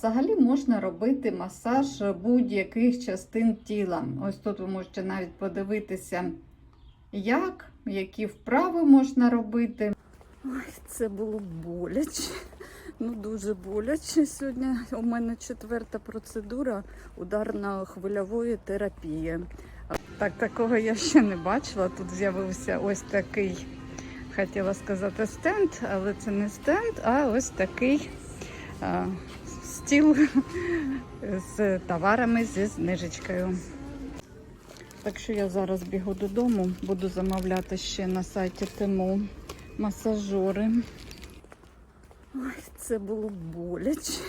взагалі можна робити масаж будь-яких частин тіла. Ось тут ви можете навіть подивитися, як, які вправи можна робити. Ой, це було боляче. Ну, дуже боляче. Сьогодні у мене четверта процедура ударно-хвильової терапії. Так, такого я ще не бачила. Тут з'явився ось такий, хотіла сказати, стенд, але це не стенд, а ось такий стіл з товарами зі знижечкою. Так що я зараз бігу додому, буду замовляти ще на сайті Тему масажори. Ой, це було боляче.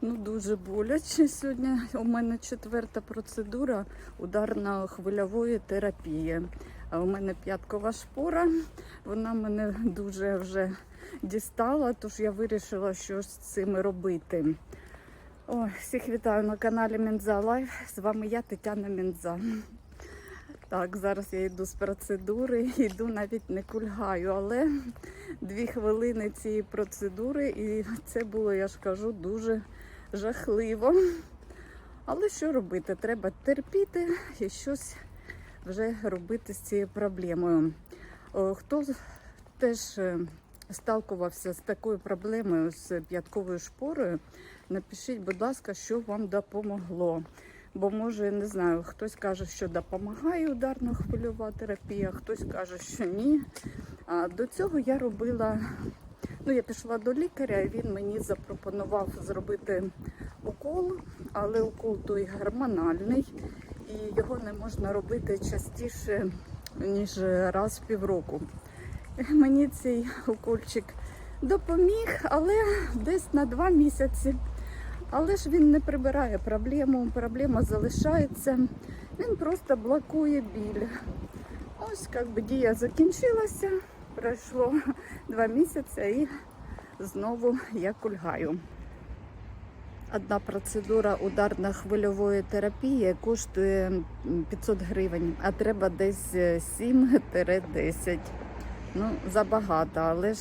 Ну, дуже боляче. Сьогодні у мене четверта процедура ударно-хвильової терапії. А у мене п'яткова шпора. Вона мене дуже вже дістала, тож я вирішила, що з цим робити. Ой, всіх вітаю на каналі Мінза Лайф. З вами я, Тетяна Мінза. Так, зараз я йду з процедури, йду навіть не кульгаю, але дві хвилини цієї процедури, і це було, я ж кажу, дуже жахливо. Але що робити? Треба терпіти і щось вже робити з цією проблемою. О, Хто теж е, сталкувався з такою проблемою з п'ятковою шпорою, напишіть, будь ласка, що вам допомогло. Бо може, не знаю, хтось каже, що допомагає ударно-хвильова терапія, хтось каже, що ні. А до цього я робила, ну я пішла до лікаря, і він мені запропонував зробити укол, але укол той гормональний, і його не можна робити частіше, ніж раз в півроку. Мені цей укольчик допоміг, але десь на два місяці. Але ж він не прибирає проблему, проблема залишається. Він просто блокує біль. Ось як би дія закінчилася, пройшло два місяці і знову я кульгаю. Одна процедура ударно-хвильової терапії коштує 500 гривень, а треба десь 7-10. Ну, забагато, але ж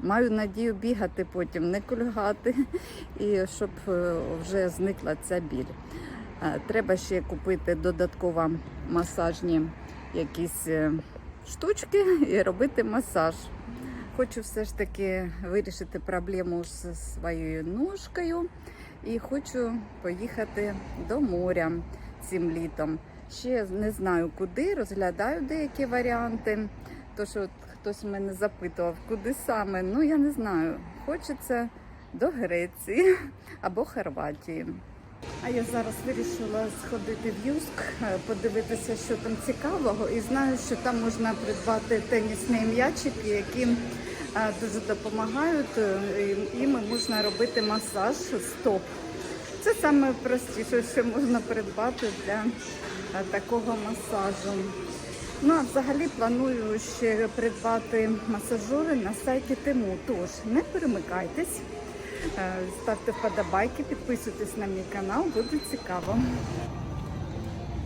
маю надію бігати потім, не кульгати, і щоб е, вже зникла ця біль. Треба ще купити додатково масажні якісь е, штучки і робити масаж. Хочу все ж таки вирішити проблему з своєю ножкою і хочу поїхати до моря цим літом. Ще не знаю куди, розглядаю деякі варіанти. То що от хтось мене запитував, куди саме. Ну я не знаю. Хочеться до Греції або Хорватії. А я зараз вирішила сходити в Юск, е, подивитися, що там цікавого, і знаю, що там можна придбати тенісні м'ячики, які е, дуже допомагають. е, Іми можна робити масаж стоп. Це саме простіше, що можна придбати для такого масажу. Ну а взагалі планую ще придбати масажери на сайті Тему. Тож не перемикайтесь, е, ставте вподобайки, підписуйтесь на мій канал, буде цікаво.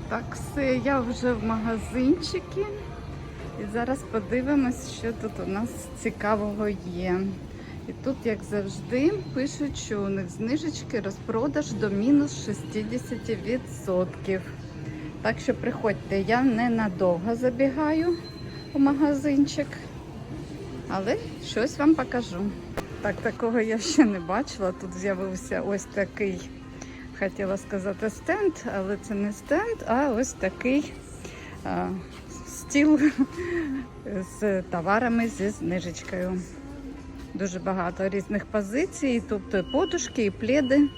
Так, все, я вже в магазинчикі. І зараз подивимось, що тут у нас цікавого є. І тут, як завжди, пишуть, що у них знижечки розпродаж до мінус 60%. Так що приходьте, я ненадовго забігаю у магазинчик, але щось вам покажу. Так, такого я ще не бачила. Тут з'явився ось такий, хотіла сказати, стенд, але це не стенд, а ось такий а, стіл з товарами зі знижечкою. Дуже багато різних позицій, тобто і подушки, і пледи.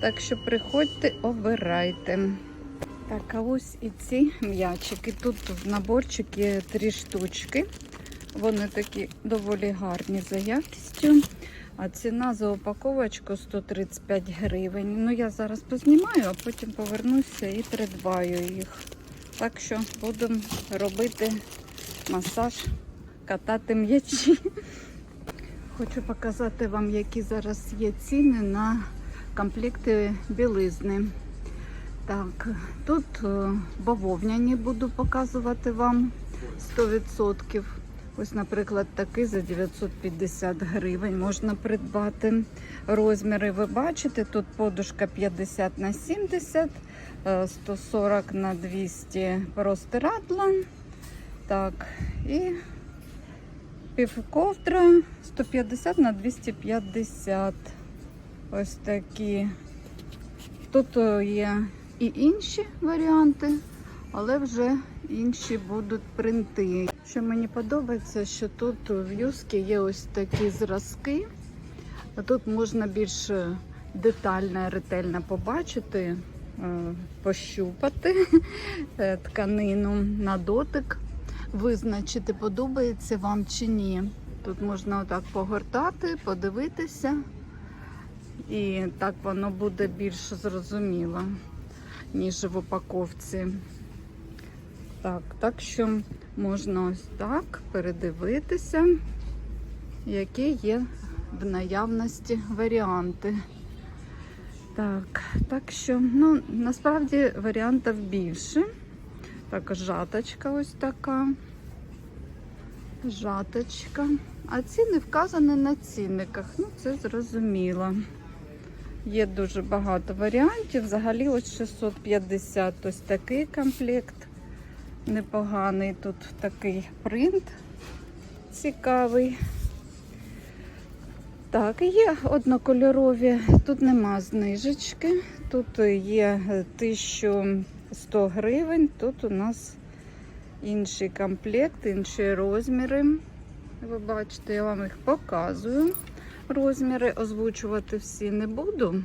Так що приходьте, обирайте. Так, а ось і ці м'ячики. Тут в наборчики три штучки. Вони такі доволі гарні за якістю. А ціна за упаковочку 135 гривень. Ну, я зараз познімаю, а потім повернуся і придбаю їх. Так що будемо робити масаж, катати м'ячі. Хочу показати вам, які зараз є ціни на комплекти білизни. Так, тут е, бавовняні буду показувати вам 100%. Ось, наприклад, такий за 950 гривень можна придбати. Розміри ви бачите, тут подушка 50 на 70, е, 140 на 200 простирадла. Так, і півковдра 150 на 250. Ось такі. Тут е, є і інші варіанти, але вже інші будуть принти. Що мені подобається, що тут в юскі є ось такі зразки. Тут можна більш детально, ретельно побачити, е, пощупати е, тканину на дотик, визначити, подобається вам чи ні. Тут можна отак погортати, подивитися, і так воно буде більш зрозуміло, ніж в упаковці. Так, так що можна ось так передивитися, які є в наявності варіанти. Так, так що, ну, насправді варіантів більше. Так, жаточка ось така. Жаточка. А ціни вказані на цінниках. Ну, це зрозуміло. Є дуже багато варіантів. Взагалі ось 650 ось такий комплект. Непоганий тут такий принт цікавий. Так, є однокольорові, тут нема знижечки, тут є 1100 гривень, тут у нас інший комплект, інші розміри. Ви бачите, я вам їх показую. Розміри озвучувати всі не буду.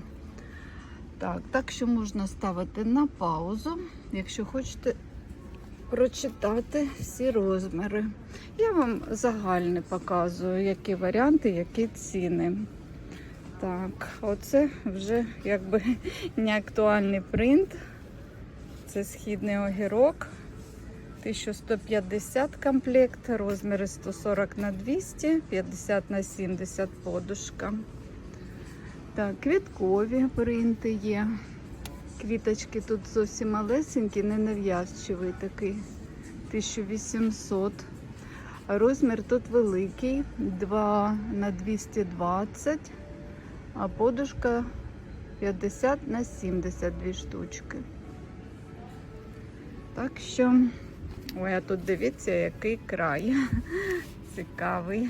Так, так що можна ставити на паузу, якщо хочете прочитати всі розміри. Я вам загальне показую, які варіанти, які ціни. Так, оце вже якби не актуальний принт. Це східний огірок. 1150 комплект, розміри 140 на 200, 50 на 70 подушка. Так, квіткові принти є. Квіточки тут зовсім малесенькі, не нав'язчивий такий. 1800. Розмір тут великий, 2 на 220, а подушка 50 на 72 штучки. Так що, ой, а тут дивіться, який край. Цікавий.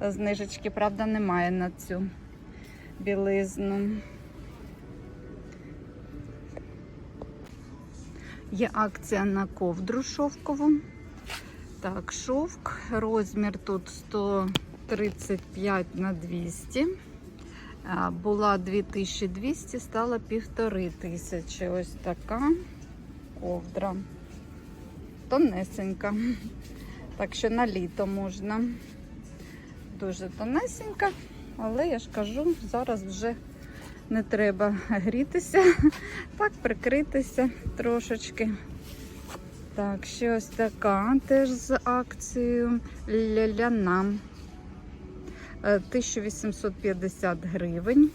Знижечки, правда, немає на цю білизну. Є акція на ковдру шовкову. Так, шовк, розмір тут 135 на 200. Була 2200, стала 1500. Ось така ковдра. Тонесенька. Так що на літо можна. Дуже тонесенька, але я ж кажу, зараз вже не треба грітися, так прикритися трошечки. Так, ще ось така теж з акцією ляляна. Е, 1850 гривень.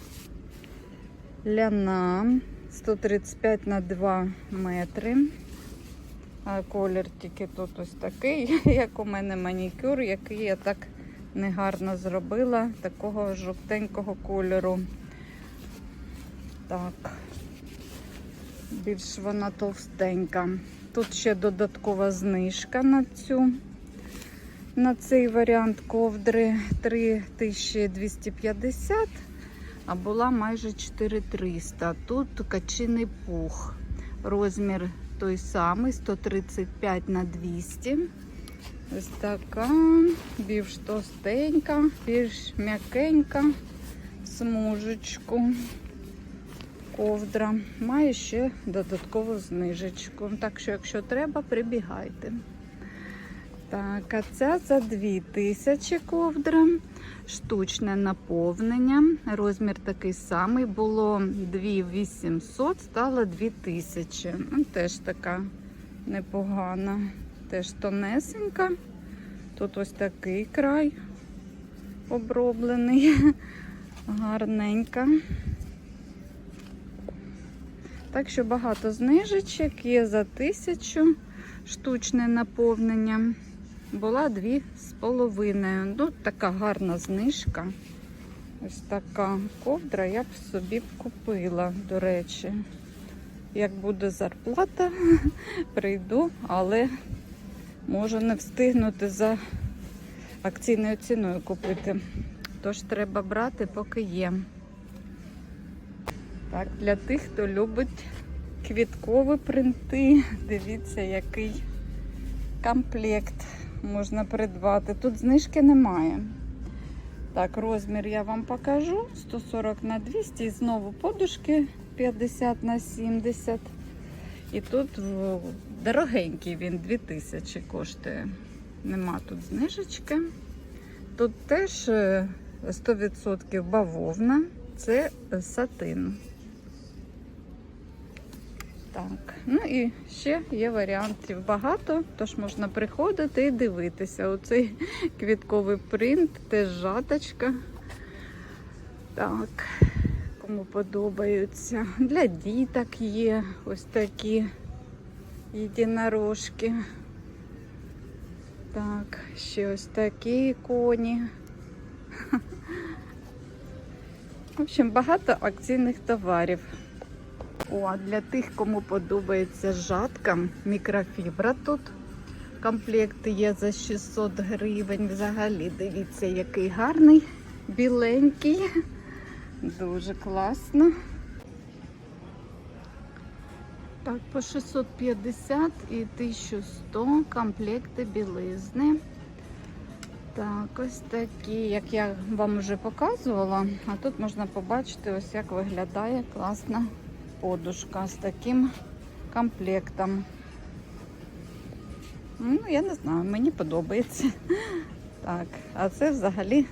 Ляна 135 на 2 метри. Колір тільки тут ось такий, як у мене манікюр, який я так негарно зробила, такого жовтенького кольору. Так, більш вона товстенька. Тут ще додаткова знижка на цю, на цей варіант ковдри 3250, а була майже 4300. Тут качиний пух. Розмір той самий, 135 на 200. Ось така, більш тостенька, більш м'якенька, смужечку ковдра. Має ще додаткову знижечку. Так що, якщо треба, прибігайте. Так, а ця за 2000 ковдра. Штучне наповнення. Розмір такий самий. Було 2800, стало 2000. Ну, Теж така непогана. Теж тонесенька. Тут ось такий край оброблений. Гарненька. Так що багато знижечок є за тисячу штучне наповнення. Була дві з половиною. Ну, така гарна знижка. Ось така ковдра я б собі б купила, до речі. Як буде зарплата, прийду, але можу не встигнути за акційною ціною купити. Тож треба брати, поки є. Так, для тих, хто любить квіткові принти, дивіться, який комплект можна придбати. Тут знижки немає. Так, розмір я вам покажу. 140 на 200 і знову подушки 50 на 70. І тут дорогенький він 2000 коштує. Нема тут знижечки. Тут теж е, 100% бавовна, це е, сатин. Так, ну і ще є варіантів багато, тож можна приходити і дивитися. Оцей квітковий принт, теж жаточка. Так, кому подобаються. Для діток є ось такі єдинорожки. Так, ще ось такі коні. В общем, багато акційних товарів. О, для тих, кому подобається жатка, мікрофібра тут. Комплект є за 600 гривень. Взагалі, дивіться, який гарний, біленький. Дуже класно. Так, по 650 і 1100 комплекти білизни. Так, ось такі, як я вам вже показувала. А тут можна побачити, ось як виглядає класна подушка з таким комплектом. Ну, я не знаю, мені подобається. Так, а це взагалі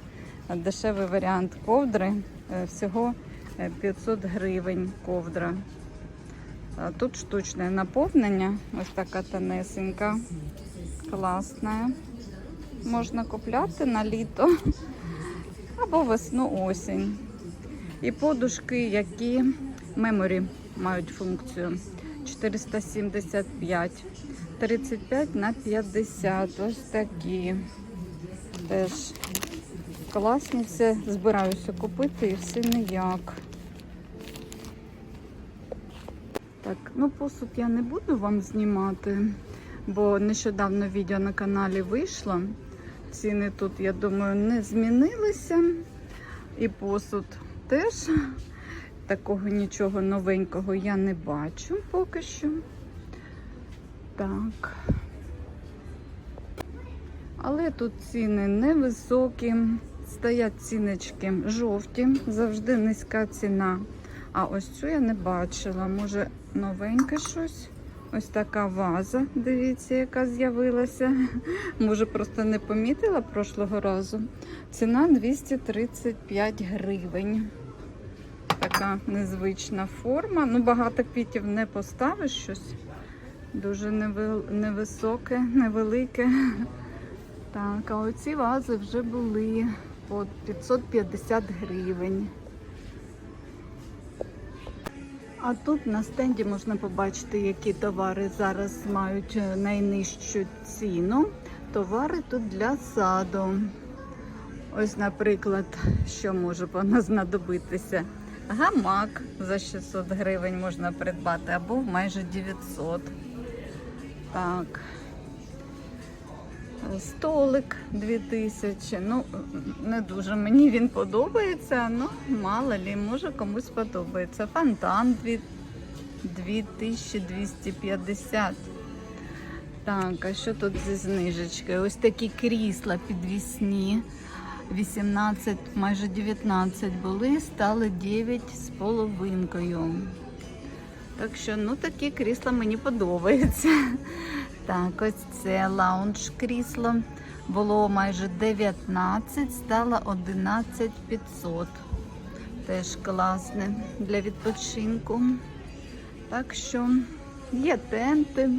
дешевий варіант ковдри. Е, Всього е, 500 гривень ковдра. Тут штучне наповнення, ось така тонесенька, класна. Можна купляти на літо або весну осінь. І подушки, які меморі мають функцію 475, 35 на 50. Ось такі. Теж класні все. Збираюся купити і все ніяк. Так, ну посуд я не буду вам знімати, бо нещодавно відео на каналі вийшло. Ціни тут, я думаю, не змінилися. І посуд теж. Такого нічого новенького я не бачу поки що. Так. Але тут ціни невисокі, стоять ціночки жовті, завжди низька ціна. А ось цю я не бачила. Може, новеньке щось? Ось така ваза, дивіться, яка з'явилася. Може, просто не помітила прошлого разу. Ціна 235 гривень. Така незвична форма. Ну, багато квітів не поставиш щось. Дуже невисоке, невелике. Так, а оці вази вже були по 550 гривень. А тут на стенді можна побачити, які товари зараз мають найнижчу ціну. Товари тут для саду. Ось, наприклад, що може пана знадобитися. Гамак за 600 гривень можна придбати або майже 900. Так. Столик 2000. Ну, не дуже мені він подобається, ну, мало лі, може комусь подобається. Фонтан 2250. Так, а що тут зі знижечкою? Ось такі крісла підвісні. 18, майже 19 були, стали 9 з половинкою. Так що, ну, такі крісла мені подобаються. Так, ось це лаунж крісло. Було майже 19, стало 11 500. Теж класне для відпочинку. Так що є тенти.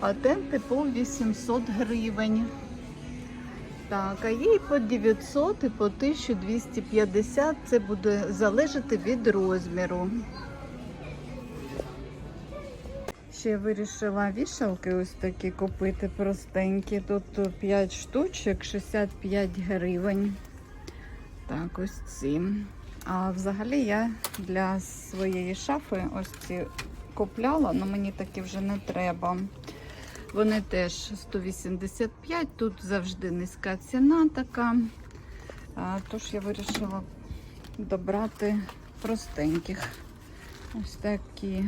А тенти по 800 гривень. Так, а є і по 900, і по 1250. Це буде залежати від розміру. ще вирішила вішалки ось такі купити простенькі. Тут 5 штучок, 65 гривень. Так, ось ці. А взагалі я для своєї шафи ось ці купляла, але мені такі вже не треба. Вони теж 185, тут завжди низька ціна така. Тож я вирішила добрати простеньких. Ось такі.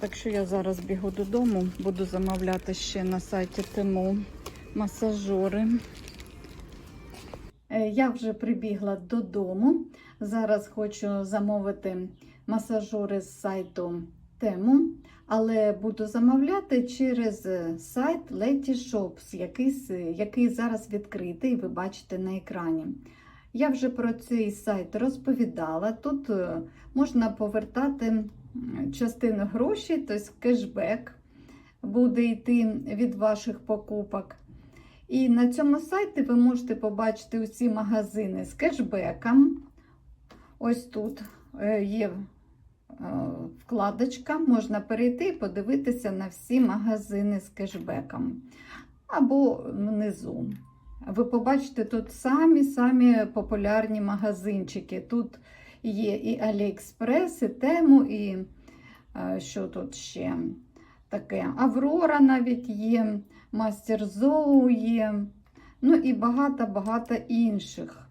Так що я зараз бігу додому, буду замовляти ще на сайті Тему масажори. Е, Я вже прибігла додому. Зараз хочу замовити масажори з сайту Тему, але буду замовляти через сайт Leti Shops, який, який зараз відкритий, ви бачите на екрані. Я вже про цей сайт розповідала. Тут е, можна повертати частину грошей, тобто кешбек буде йти від ваших покупок. І на цьому сайті ви можете побачити усі магазини з кешбеком. Ось тут е, є е, вкладочка, можна перейти і подивитися на всі магазини з кешбеком. Або внизу. Ви побачите тут самі-самі популярні магазинчики. Тут є і Аліекспрес, і Тему, і е, що тут ще таке? Аврора навіть є, Мастер Зоу є, ну і багато-багато інших.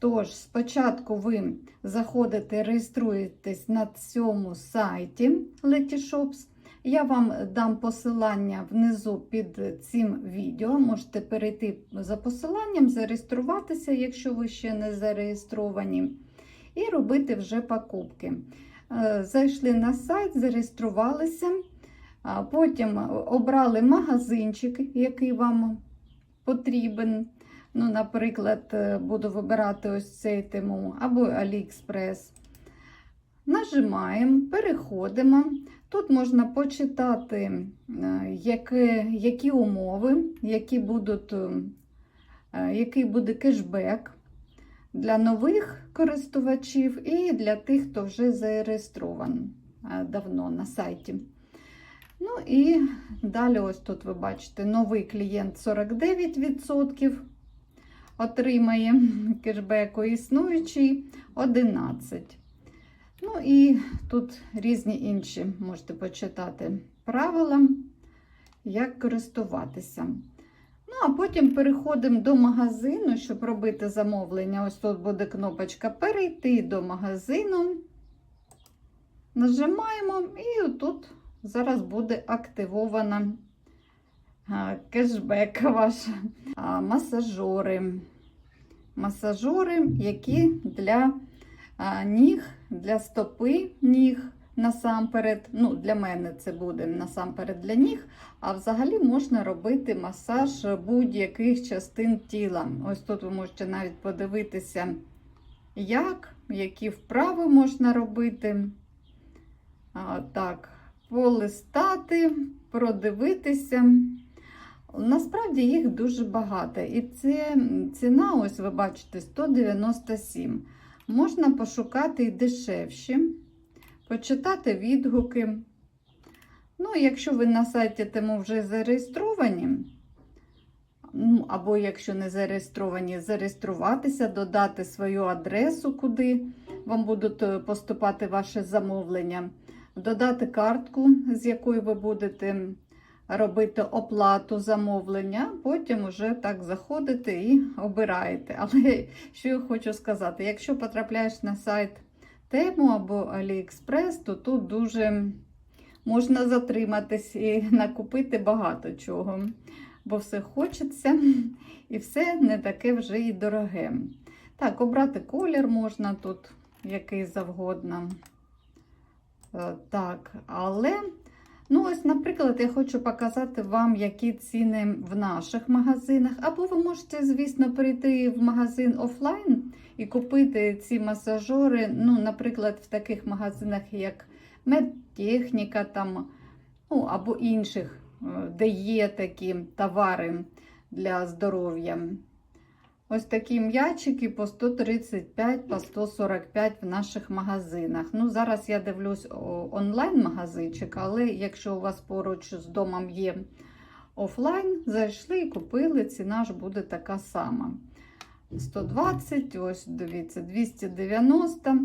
Тож, спочатку ви заходите, реєструєтесь на цьому сайті Letyshops. Я вам дам посилання внизу під цим відео. Можете перейти за посиланням, зареєструватися, якщо ви ще не зареєстровані, і робити вже покупки. Е, Зайшли на сайт, зареєструвалися, потім обрали магазинчик, який вам потрібен. Ну, Наприклад, е, буду вибирати ось цей тему або AliExpress. Нажимаємо, переходимо. Тут можна почитати, е, які, які умови, які будуть, е, який буде кешбек для нових користувачів і для тих, хто вже зареєстрований давно на сайті. Ну і далі, ось тут ви бачите, новий клієнт 49% отримає кешбеку, існуючий 11%. Ну і тут різні інші можете почитати правила, як користуватися. Ну, а потім переходимо до магазину, щоб робити замовлення. Ось тут буде кнопочка Перейти до магазину. Нажимаємо, і тут зараз буде активована кешбек ваш. Масажори. Масажори, які для ніг, для стопи ніг насамперед. Ну, Для мене це буде насамперед для ніг. А взагалі можна робити масаж будь-яких частин тіла. Ось тут ви можете навіть подивитися, як, які вправи можна робити. А, так, полистати, продивитися. Насправді їх дуже багато. І це ціна, ось ви бачите, 197. Можна пошукати і дешевші, почитати відгуки. Ну, якщо ви на сайті Тему вже зареєстровані, ну, або якщо не зареєстровані, зареєструватися, додати свою адресу, куди вам будуть е, поступати ваше замовлення, додати картку, з якою ви будете робити оплату замовлення, потім вже так заходите і обираєте. Але що я хочу сказати, якщо потрапляєш на сайт Тему або AliExpress, то тут дуже можна затриматись і накупити багато чого. Бо все хочеться і все не таке вже і дороге. Так, обрати колір можна тут, який завгодно. Е, Так, але Ну, ось, наприклад, я хочу показати вам, які ціни в наших магазинах. Або ви можете, звісно, прийти в магазин офлайн і купити ці масажори, ну, наприклад, в таких магазинах, як медтехніка, там, ну, або інших, е, де є такі товари для здоров'я. Ось такі м'ячики по 135, по 145 в наших магазинах. Ну, зараз я дивлюсь онлайн-магазинчик, але якщо у вас поруч з домом є офлайн, зайшли і купили, ціна ж буде така сама. 120, ось дивіться, 290.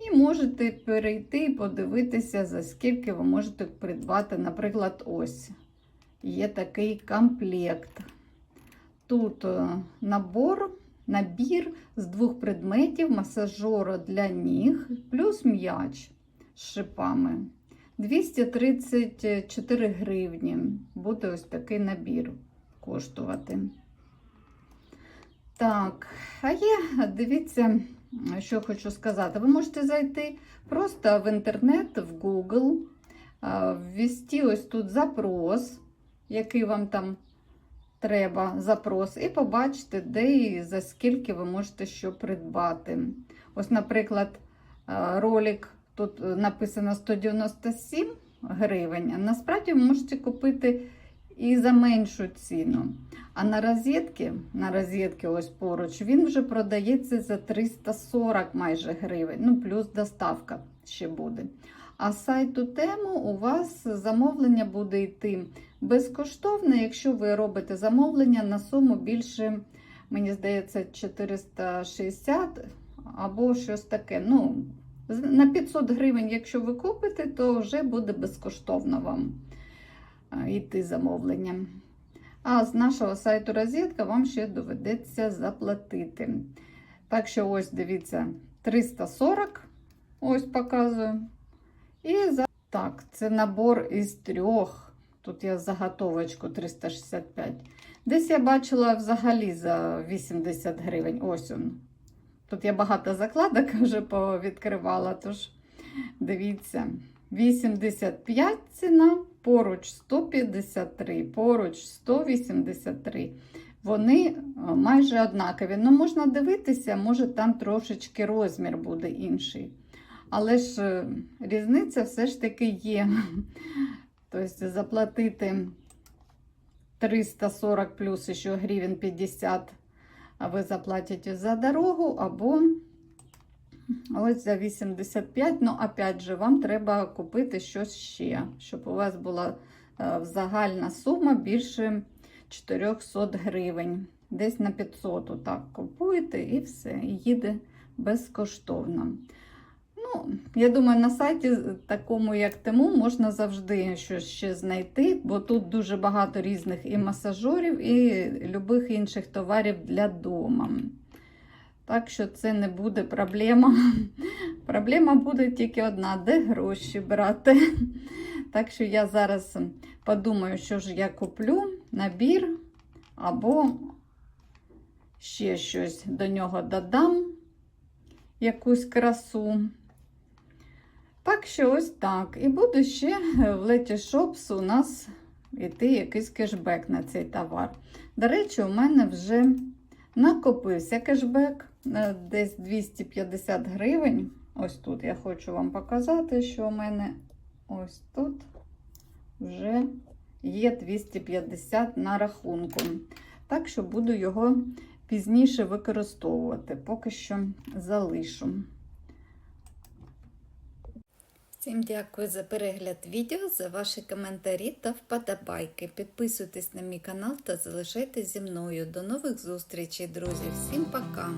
І можете перейти і подивитися, за скільки ви можете придбати, наприклад, ось. Є такий комплект. Тут е, набор, набір з двох предметів масажору для ніг, плюс м'яч з шипами. 234 гривні буде ось такий набір коштувати. Так, а є, дивіться, що хочу сказати. Ви можете зайти просто в інтернет, в Google, ввести ось тут запрос, який вам там треба, запрос, і побачите, де і за скільки ви можете що придбати. Ось, наприклад, ролик тут е, написано 197 гривень, а насправді ви можете купити і за меншу ціну. А на розетки, на розетки ось поруч, він вже продається за 340 майже гривень, ну плюс доставка ще буде. А сайту тему у вас замовлення буде йти безкоштовно, якщо ви робите замовлення на суму більше, мені здається, 460 або щось таке. Ну, на 500 гривень, якщо ви купите, то вже буде безкоштовно вам йти замовлення. А з нашого сайту розетка вам ще доведеться заплатити. Так що, ось дивіться, 340, ось показую. І за... так, це набор із трьох. Тут я заготовочку 365. Десь я бачила взагалі за 80 гривень. Ось он. Тут я багато закладок вже повідкривала, тож дивіться, 85 ціна, поруч 153, поруч 183. Вони е, майже однакові. Ну, можна дивитися, може там трошечки розмір буде інший. Але ж е, різниця все ж таки є. Тобто заплатити 340 плюс ще гривень 50, а ви заплатите за дорогу, або ось за 85. Ну, опять же, вам треба купити щось ще, щоб у вас була е, загальна сума більше 400 гривень. Десь на 500 отак купуєте і все, їде безкоштовно. Ну, я думаю, на сайті такому, як Тему, можна завжди щось ще знайти, бо тут дуже багато різних і масажорів, і любих інших товарів для дома. Так що це не буде проблема. Проблема буде тільки одна: де гроші брати. Так що я зараз подумаю, що ж я куплю набір або ще щось до нього додам, якусь красу. Так що ось так. І буде ще в Letty Shops у нас йти якийсь кешбек на цей товар. До речі, у мене вже накопився кешбек е, десь 250 гривень. Ось тут я хочу вам показати, що у мене ось тут вже є 250 на рахунку. Так що буду його пізніше використовувати. Поки що залишу. Всім дякую за перегляд відео, за ваші коментарі та вподобайки. Підписуйтесь на мій канал та залишайтесь зі мною. До нових зустрічей, друзі. Всім пока!